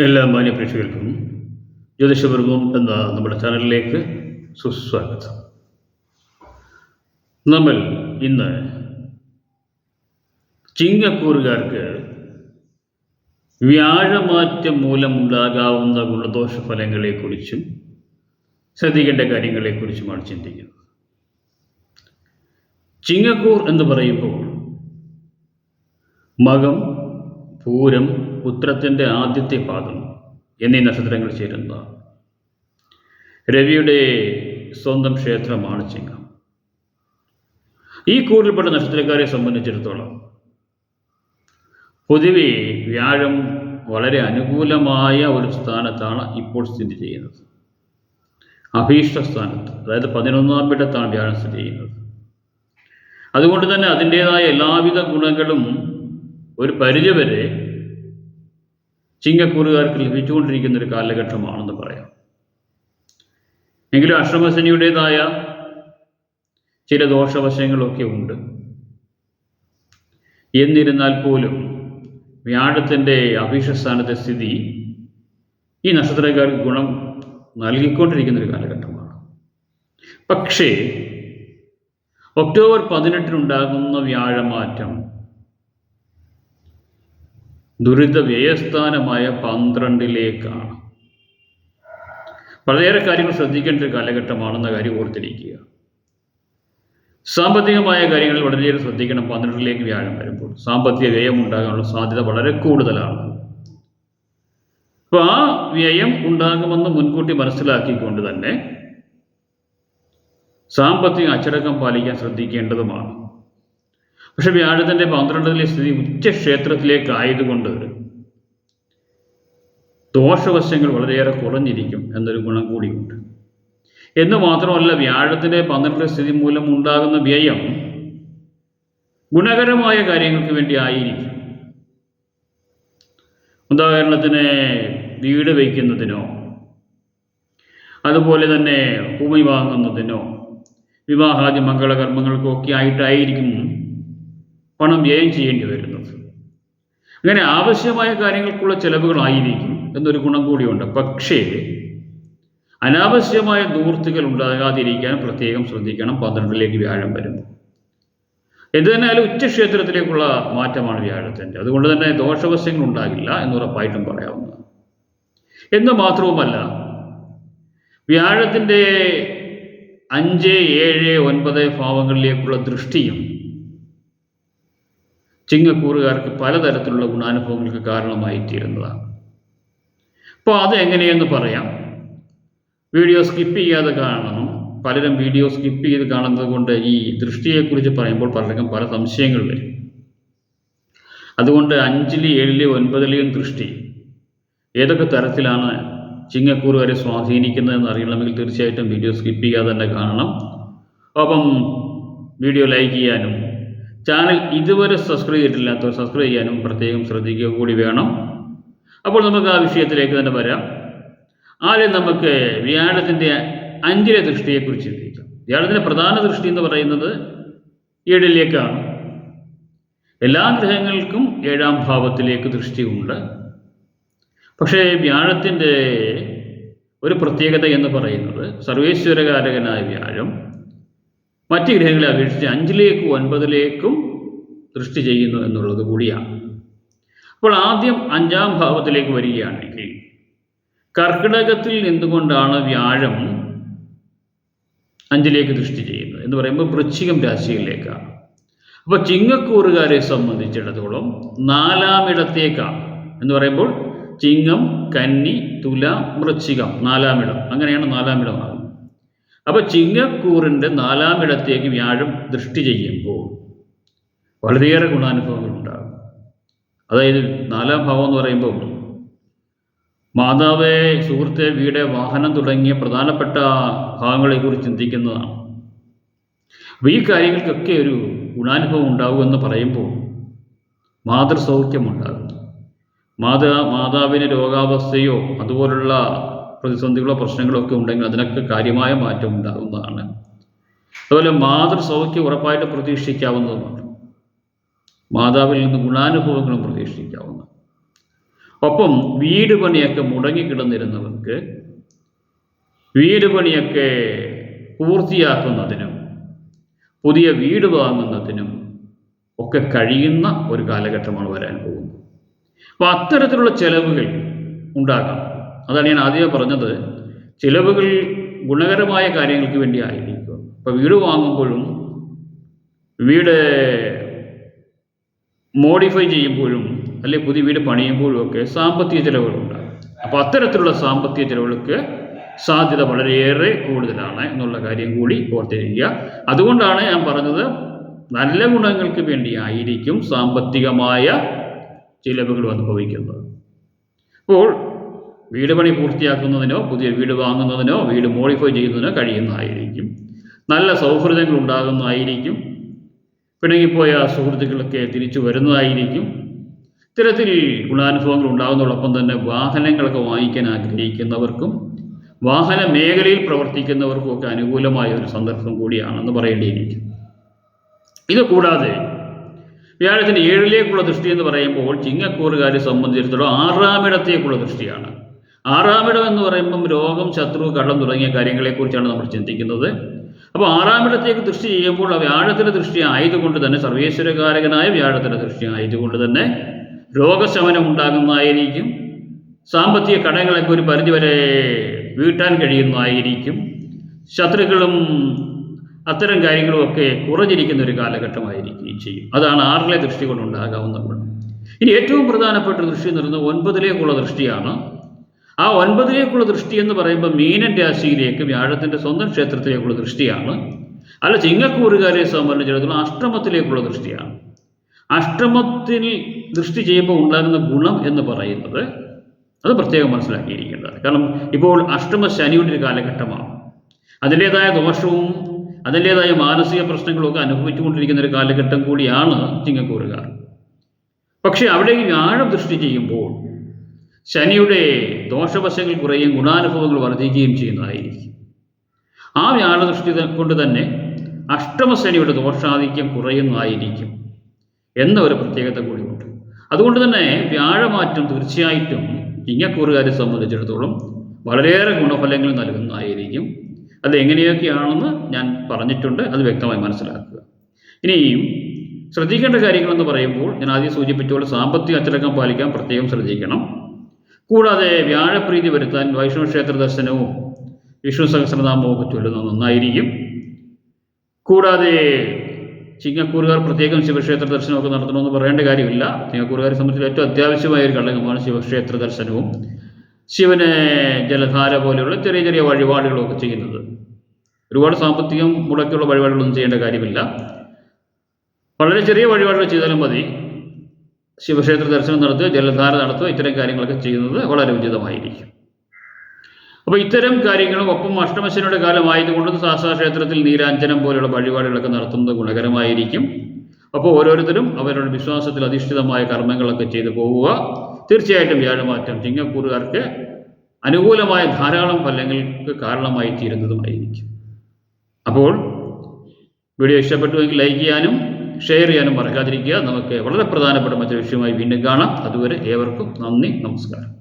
എല്ലാ മാന്യ പ്രേക്ഷകർക്കും ജ്യോതിഷപൂർവം എന്ന നമ്മുടെ ചാനലിലേക്ക് സുസ്വാഗതം. നമ്മൾ ഇന്ന് ചിങ്ങക്കൂറുകാർക്ക് വ്യാഴമാറ്റം മൂലമുണ്ടാകാവുന്ന ഗുണദോഷ ഫലങ്ങളെക്കുറിച്ചും ശ്രദ്ധിക്കേണ്ട കാര്യങ്ങളെക്കുറിച്ചുമാണ് ചിന്തിക്കുന്നത്. ചിങ്ങക്കൂർ എന്ന് പറയുമ്പോൾ മകം പൂരം പുത്രത്തിന്റെ ആദ്യത്തെ പാദം എന്നീ നക്ഷത്രങ്ങൾ ചേരുന്ന രവിയുടെ സ്വന്തം ക്ഷേത്രമാണ് ചിങ്ങം. ഈ കൂറിൽപ്പെട്ട നക്ഷത്രക്കാരെ സംബന്ധിച്ചിടത്തോളം പൊതുവെ വ്യാഴം വളരെ അനുകൂലമായ ഒരു സ്ഥാനത്താണ് ഇപ്പോൾ സ്ഥിതി ചെയ്യുന്നത്. അഭീഷ്ട സ്ഥാനത്ത് അതായത് പതിനൊന്നാം പീഠത്താണ് വ്യാഴം സ്ഥിതി ചെയ്യുന്നത്. അതുകൊണ്ട് തന്നെ അതിന്റെതായ എല്ലാവിധ ഗുണങ്ങളും ഒരു പരിധിവരെ ചിങ്ങക്കൂറുകാർക്ക് ലഭിച്ചുകൊണ്ടിരിക്കുന്ന ഒരു കാലഘട്ടമാണെന്ന് പറയാം. എങ്കിലും അഷ്ടമശനിയുടേതായ ചില ദോഷവശങ്ങളൊക്കെ ഉണ്ട്. എന്നിരുന്നാൽ പോലും വ്യാഴത്തിന്റെ അഭീഷസ്ഥാനത്തെ സ്ഥിതി ഈ നക്ഷത്രക്കാർക്ക് ഗുണം നൽകിക്കൊണ്ടിരിക്കുന്ന ഒരു കാലഘട്ടമാണ്. പക്ഷേ ഒക്ടോബർ പതിനെട്ടിനുണ്ടാകുന്ന വ്യാഴമാറ്റം ദുരിത വ്യയസ്ഥാനമായ പന്ത്രണ്ടിലേക്കാണ്. വളരെയേറെ കാര്യങ്ങൾ ശ്രദ്ധിക്കേണ്ട ഒരു കാലഘട്ടമാണെന്ന കാര്യം ഓർത്തിരിക്കുക. സാമ്പത്തികമായ കാര്യങ്ങൾ വളരെയേറെ ശ്രദ്ധിക്കണം. പന്ത്രണ്ടിലേക്ക് വ്യാഴം വരുമ്പോൾ സാമ്പത്തിക വ്യയം ഉണ്ടാകാനുള്ള സാധ്യത വളരെ കൂടുതലാണ്. അപ്പോൾ ആ വ്യയം ഉണ്ടാകുമെന്ന് മുൻകൂട്ടി മനസ്സിലാക്കിക്കൊണ്ട് തന്നെ സാമ്പത്തിക അച്ചടക്കം പാലിക്കാൻ ശ്രദ്ധിക്കേണ്ടതുമാണ്. പക്ഷെ വ്യാഴത്തിന്റെ പന്ത്രണ്ടിലെ സ്ഥിതി ഉച്ചക്ഷേത്രത്തിലേക്കായതുകൊണ്ട് ദോഷവശങ്ങൾ വളരെയേറെ കുറഞ്ഞിരിക്കും എന്നൊരു ഗുണം കൂടിയുണ്ട്. എന്ന് മാത്രമല്ല വ്യാഴത്തിന്റെ പന്ത്രണ്ടിലെ സ്ഥിതി മൂലം ഉണ്ടാകുന്ന വ്യയം ഗുണകരമായ കാര്യങ്ങൾക്ക് വേണ്ടി ആയിരിക്കും. ഉദാഹരണത്തിന് വീട് വയ്ക്കുന്നതിനോ അതുപോലെ തന്നെ ഭൂമി വാങ്ങുന്നതിനോ വിവാഹാദി മംഗളകർമ്മങ്ങൾക്കൊക്കെ ആയിട്ടായിരിക്കും പണം വ്യയം ചെയ്യേണ്ടി വരുന്നത് അങ്ങനെ ആവശ്യമായ കാര്യങ്ങൾക്കുള്ള ചെലവുകളായിരിക്കും എന്നൊരു ഗുണം കൂടിയുണ്ട്. പക്ഷേ അനാവശ്യമായ ദൂർത്തുകൾ ഉണ്ടാകാതിരിക്കാൻ പ്രത്യേകം ശ്രദ്ധിക്കണം. പന്ത്രണ്ടിലേക്ക് വ്യാഴം വരുമ്പോൾ എന്ത് തന്നെയാലും ഉച്ചക്ഷേത്രത്തിലേക്കുള്ള മാറ്റമാണ് വ്യാഴത്തിന്റെ അതുകൊണ്ട് തന്നെ ദോഷവശങ്ങൾ ഉണ്ടാകില്ല എന്ന് ഉറപ്പായിട്ടും പറയാവുന്നതാണ്. എന്ന് മാത്രവുമല്ല വ്യാഴത്തിന്റെ അഞ്ച് ഏഴ് ഒൻപത് ഭാവങ്ങളിലേക്കുള്ള ദൃഷ്ടിയും ചിങ്ങക്കൂറുകാർക്ക് പലതരത്തിലുള്ള ഗുണാനുഭവങ്ങൾക്ക് കാരണമായി തീരുന്നതാണ് അപ്പോൾ അത് എങ്ങനെയെന്ന് പറയാം. വീഡിയോ സ്കിപ്പ് ചെയ്യാതെ കാണണം. പലരും വീഡിയോ സ്കിപ്പ് ചെയ്ത് കാണുന്നത് കൊണ്ട് ഈ ദൃഷ്ടിയെക്കുറിച്ച് പറയുമ്പോൾ പലർക്കും പല സംശയങ്ങൾ വരും. അതുകൊണ്ട് അഞ്ചിലെ ഏഴിലെ ഒൻപതിലെയും ദൃഷ്ടി. ഏതൊക്കെ തരത്തിലാണ് ചിങ്ങക്കൂറുകാരെ സ്വാധീനിക്കുന്നതെന്ന് അറിയണമെങ്കിൽ തീർച്ചയായിട്ടും വീഡിയോ സ്കിപ്പ് ചെയ്യാതെ തന്നെ കാണണം. ഒപ്പം വീഡിയോ ലൈക്ക് ചെയ്യാനും ചാനൽ ഇതുവരെ സബ്സ്ക്രൈബ് ചെയ്തിട്ടില്ലാത്തവർ സബ്സ്ക്രൈബ് ചെയ്യാനും പ്രത്യേകം ശ്രദ്ധിക്കുക കൂടി വേണം. അപ്പോൾ നമുക്ക് ആ വിഷയത്തിലേക്ക് തന്നെ വരാം. ആദ്യം നമുക്ക് വ്യാഴത്തിന്റെ അഞ്ചിലെ ദൃഷ്ടിയെക്കുറിച്ച് ചിന്തിക്കാം. വ്യാഴത്തിന്റെ പ്രധാന ദൃഷ്ടി എന്ന് പറയുന്നത് ഏഴിലേക്കാണ്. എല്ലാ ഗ്രഹങ്ങൾക്കും ഏഴാം ഭാവത്തിലേക്ക് ദൃഷ്ടിയുണ്ട്. പക്ഷേ വ്യാഴത്തിന്റെ ഒരു പ്രത്യേകത എന്ന് പറയുന്നത് സർവേശ്വരകാരകനായ വ്യാഴം മറ്റ് ഗ്രഹങ്ങളെ അപേക്ഷിച്ച് അഞ്ചിലേക്കും ഒൻപതിലേക്കും ദൃഷ്ടി ചെയ്യുന്നു എന്നുള്ളത് കൂടിയാണ്. അപ്പോൾ ആദ്യം അഞ്ചാം ഭാവത്തിലേക്ക് വരികയാണെങ്കിൽ കർക്കിടകത്തിൽ നിന്നുകൊണ്ടാണ് വ്യാഴം അഞ്ചിലേക്ക് ദൃഷ്ടി ചെയ്യുന്നത് എന്ന് പറയുമ്പോൾ വൃശ്ചികം രാശിയിലേക്കാണ് അപ്പോൾ ചിങ്ങക്കൂറുകാരെ സംബന്ധിച്ചിടത്തോളം നാലാമിടത്തേക്കാണ് എന്ന് പറയുമ്പോൾ ചിങ്ങം കന്നി തുല വൃശ്ചികം നാലാമിടം അങ്ങനെയാണ് നാലാമിടമാകുന്നത് അപ്പോൾ ചിങ്ങക്കൂറിന്റെ നാലാമിടത്തേക്ക് വ്യാഴം ദൃഷ്ടി ചെയ്യുമ്പോൾ വളരെയേറെ ഗുണാനുഭവങ്ങൾ ഉണ്ടാകും. അതായത് നാലാം ഭാവം എന്ന് പറയുമ്പോൾ മാതാവെ സുഹൃത്തെ വീടെ വാഹനം തുടങ്ങിയ പ്രധാനപ്പെട്ട ഭാഗങ്ങളെക്കുറിച്ച് ചിന്തിക്കുന്നതാണ്. അപ്പോൾ ഈ കാര്യങ്ങൾക്കൊക്കെ ഒരു ഗുണാനുഭവം ഉണ്ടാകുമെന്ന് പറയുമ്പോൾ മാതൃസൗഖ്യം ഉണ്ടാകും മാതാ മാതാവിന് രോഗാവസ്ഥയോ അതുപോലുള്ള പ്രതിസന്ധികളോ പ്രശ്നങ്ങളോ ഒക്കെ ഉണ്ടെങ്കിൽ അതിനൊക്കെ കാര്യമായ മാറ്റം ഉണ്ടാകുന്നതാണ്. അതുപോലെ മാതൃസൗഖ്യം ഉറപ്പായിട്ട് പ്രതീക്ഷിക്കാവുന്നതുമാണ് മാതാവിൽ നിന്ന് ഗുണാനുഭവങ്ങളും പ്രതീക്ഷിക്കാവുന്ന ഒപ്പം വീട് പണിയൊക്കെ മുടങ്ങിക്കിടന്നിരുന്നവർക്ക് വീട് പണിയൊക്കെ പൂർത്തിയാക്കുന്നതിനും പുതിയ വീട് വാങ്ങുന്നതിനും ഒക്കെ കഴിയുന്ന ഒരു കാലഘട്ടമാണ് വരാൻ പോകുന്നത്. അപ്പോൾ അത്തരത്തിലുള്ള ചെലവുകൾ ഉണ്ടാകാം. അതാണ് ഞാൻ ആദ്യമേ പറഞ്ഞത്. ചിലവുകൾ ഗുണകരമായ കാര്യങ്ങൾക്ക് വേണ്ടി ആയിരിക്കും. ഇപ്പോൾ വീട് വാങ്ങുമ്പോഴും വീട് മോഡിഫൈ ചെയ്യുമ്പോഴും അല്ലെങ്കിൽ പുതിയ വീട് പണിയുമ്പോഴും ഒക്കെ സാമ്പത്തിക ചിലവുകളുണ്ടാകും അപ്പോൾ അത്തരത്തിലുള്ള സാമ്പത്തിക ചിലവുകൾക്ക് സാധ്യത വളരെയേറെ കൂടുതലാണ് എന്നുള്ള കാര്യം കൂടി ഓർത്തിരിക്കുക. അതുകൊണ്ടാണ് ഞാൻ പറഞ്ഞത് നല്ല ഗുണങ്ങൾക്ക് വേണ്ടിയായിരിക്കും സാമ്പത്തികമായ ചിലവുകൾ അനുഭവിക്കുന്നത്. അപ്പോൾ വീട് പണി പൂർത്തിയാക്കുന്നതിനോ പുതിയ വീട് വാങ്ങുന്നതിനോ വീട് മോഡിഫൈ ചെയ്യുന്നതിനോ കഴിയുന്നതായിരിക്കും. നല്ല സൗഹൃദങ്ങൾ ഉണ്ടാകുന്നതായിരിക്കും. പിണങ്ങിപ്പോയ സുഹൃത്തുക്കളൊക്കെ തിരിച്ചു വരുന്നതായിരിക്കും. ഇത്തരത്തിൽ ഗുണാനുഭവങ്ങൾ ഉണ്ടാകുന്നതോടൊപ്പം തന്നെ വാഹനങ്ങളൊക്കെ വാങ്ങിക്കാൻ ആഗ്രഹിക്കുന്നവർക്കും വാഹന മേഖലയിൽ പ്രവർത്തിക്കുന്നവർക്കും ഒക്കെ അനുകൂലമായ ഒരു സന്ദർഭം കൂടിയാണെന്ന് പറയേണ്ടിയിരിക്കും. ഇത് കൂടാതെ വ്യാഴത്തിന്റെ ഏഴിലേക്കുള്ള ദൃഷ്ടി എന്ന് പറയുമ്പോൾ ചിങ്ങക്കൂറുകാരെ സംബന്ധിച്ചിടത്തോളം ആറാമിടത്തേക്കുള്ള ദൃഷ്ടിയാണ്. ആറാമിടം എന്ന് പറയുമ്പം രോഗം ശത്രു കടം തുടങ്ങിയ കാര്യങ്ങളെക്കുറിച്ചാണ് നമ്മൾ ചിന്തിക്കുന്നത്. അപ്പോൾ ആറാമിടത്തേക്ക് ദൃഷ്ടി ചെയ്യുമ്പോൾ വ്യാഴത്തിന്റെ ദൃഷ്ടി ആയതുകൊണ്ട് തന്നെ സർവേശ്വരകാരകനായ വ്യാഴത്തിന്റെ ദൃഷ്ടി ആയതുകൊണ്ട് തന്നെ രോഗശമനം ഉണ്ടാകുന്നതായിരിക്കും. സാമ്പത്തിക കടങ്ങളൊക്കെ ഒരു പരിധിവരെ വീട്ടാൻ കഴിയുന്നതായിരിക്കും. ശത്രുക്കളും അത്തരം കാര്യങ്ങളുമൊക്കെ കുറഞ്ഞിരിക്കുന്ന ഒരു കാലഘട്ടമായിരിക്കുകയും ചെയ്യും. അതാണ് ആറിലെ ദൃഷ്ടി കൊണ്ടുണ്ടാകാവുന്ന ഇനി ഏറ്റവും പ്രധാനപ്പെട്ട ദൃഷ്ടി എന്ന് പറയുന്നത് ഒൻപതിലേക്കുള്ള ദൃഷ്ടിയാണ്. ആ ഒൻപതിലേക്കുള്ള ദൃഷ്ടി എന്ന് പറയുമ്പോൾ മീനൻ രാശിയിലേക്ക് വ്യാഴത്തിന്റെ സ്വന്തം ക്ഷേത്രത്തിലേക്കുള്ള ദൃഷ്ടിയാണ്. അല്ല ചിങ്ങക്കൂറുകാരെ സംബന്ധിച്ചിടത്തോളം അഷ്ടമത്തിലേക്കുള്ള ദൃഷ്ടിയാണ്. അഷ്ടമത്തിൽ ദൃഷ്ടി ചെയ്യുമ്പോൾ ഉണ്ടാകുന്ന ഗുണം എന്ന് പറയുന്നത് അത് പ്രത്യേകം മനസ്സിലാക്കിയിരിക്കേണ്ടതാണ്. കാരണം ഇപ്പോൾ അഷ്ടമ ശനിയുടെ ഒരു കാലഘട്ടമാണ്. അതിന്റേതായ ദോഷവും അതിന്റേതായ മാനസിക പ്രശ്നങ്ങളൊക്കെ അനുഭവിച്ചുകൊണ്ടിരിക്കുന്ന ഒരു കാലഘട്ടം കൂടിയാണ് ചിങ്ങക്കൂറുകാർ. പക്ഷേ അവിടെ വ്യാഴം ദൃഷ്ടി ചെയ്യുമ്പോൾ ശനിയുടെ ദോഷവശങ്ങൾ കുറയുകയും ഗുണാനുഭവങ്ങൾ വർദ്ധിക്കുകയും ചെയ്യുന്നതായിരിക്കും. ആ വ്യാഴദൃഷ്ടി കൊണ്ട് തന്നെ അഷ്ടമശനിയുടെ ദോഷാധിക്യം കുറയുന്നതായിരിക്കും എന്ന ഒരു പ്രത്യേകത കൂടിയുണ്ട്. അതുകൊണ്ട് തന്നെ വ്യാഴമാറ്റം തീർച്ചയായിട്ടും ചിങ്ങക്കൂറുകാരെ സംബന്ധിച്ചിടത്തോളം വളരെയേറെ ഗുണഫലങ്ങൾ നൽകുന്നതായിരിക്കും. അത് എങ്ങനെയൊക്കെയാണെന്ന് ഞാൻ പറഞ്ഞിട്ടുണ്ട് അത് വ്യക്തമായി മനസ്സിലാക്കുക. ഇനിയും ശ്രദ്ധിക്കേണ്ട കാര്യങ്ങളെന്ന് പറയുമ്പോൾ ഞാൻ ആദ്യം സൂചിപ്പിച്ചുകൊണ്ട് സാമ്പത്തിക അച്ചടക്കം പാലിക്കാൻ പ്രത്യേകം ശ്രദ്ധിക്കണം. കൂടാതെ വ്യാഴപ്രീതി വരുത്താൻ വൈഷ്ണവ ക്ഷേത്ര ദർശനവും വിഷ്ണു സഹസ്രനാമവും ഒക്കെ ചൊല്ലുന്നത് നന്നായിരിക്കും. കൂടാതെ ചിങ്ങക്കൂറുകാർ പ്രത്യേകം ശിവക്ഷേത്ര ദർശനമൊക്കെ നടത്തണമെന്ന് പറയേണ്ട കാര്യമില്ല. ചിങ്ങക്കൂറുകാരെ സംബന്ധിച്ച് ഏറ്റവും അത്യാവശ്യമായ ഒരു ഘടകമാണ് ശിവക്ഷേത്ര ദർശനവും. ശിവനെ ജലധാര പോലെയുള്ള ചെറിയ ചെറിയ വഴിപാടുകളൊക്കെ ചെയ്യുന്നത്. ഒരുപാട് സാമ്പത്തികം മുടക്കിയുള്ള വഴിപാടുകളൊന്നും ചെയ്യേണ്ട കാര്യമില്ല. വളരെ ചെറിയ വഴിപാടുകൾ ചെയ്താലും മതി. ശിവക്ഷേത്ര ദർശനം നടത്തുക ജലധാര നടത്തുക ഇത്തരം കാര്യങ്ങളൊക്കെ ചെയ്യുന്നത് വളരെ ഉചിതമായിരിക്കും. അപ്പോൾ ഇത്തരം കാര്യങ്ങളും ഒപ്പം അഷ്ടമശനിയുടെ കാലമായതുകൊണ്ട് ക്ഷേത്രത്തിൽ നീരാഞ്ജനം പോലെയുള്ള വഴിപാടുകളൊക്കെ നടത്തുന്നത് ഗുണകരമായിരിക്കും. അപ്പോൾ ഓരോരുത്തരും അവരുടെ വിശ്വാസത്തിൽ അധിഷ്ഠിതമായ കർമ്മങ്ങളൊക്കെ ചെയ്തു പോവുക. തീർച്ചയായിട്ടും വ്യാഴമാറ്റം ചിങ്ങക്കൂറുകാർക്ക് അനുകൂലമായ ധാരാളം ഫലങ്ങൾക്ക് കാരണമായി തീരുന്നതുമായിരിക്കും അപ്പോൾ വീഡിയോ ഇഷ്ടപ്പെട്ടുവെങ്കിൽ ലൈക്ക് ചെയ്യാനും ഷെയർ ചെയ്യാനും മറക്കാതിരിക്കുക. നമുക്ക് വളരെ പ്രധാനപ്പെട്ട മറ്റൊരു വിഷയമായി വീണ്ടും കാണാം. അതുവരെ ഏവർക്കും നന്ദി നമസ്കാരം.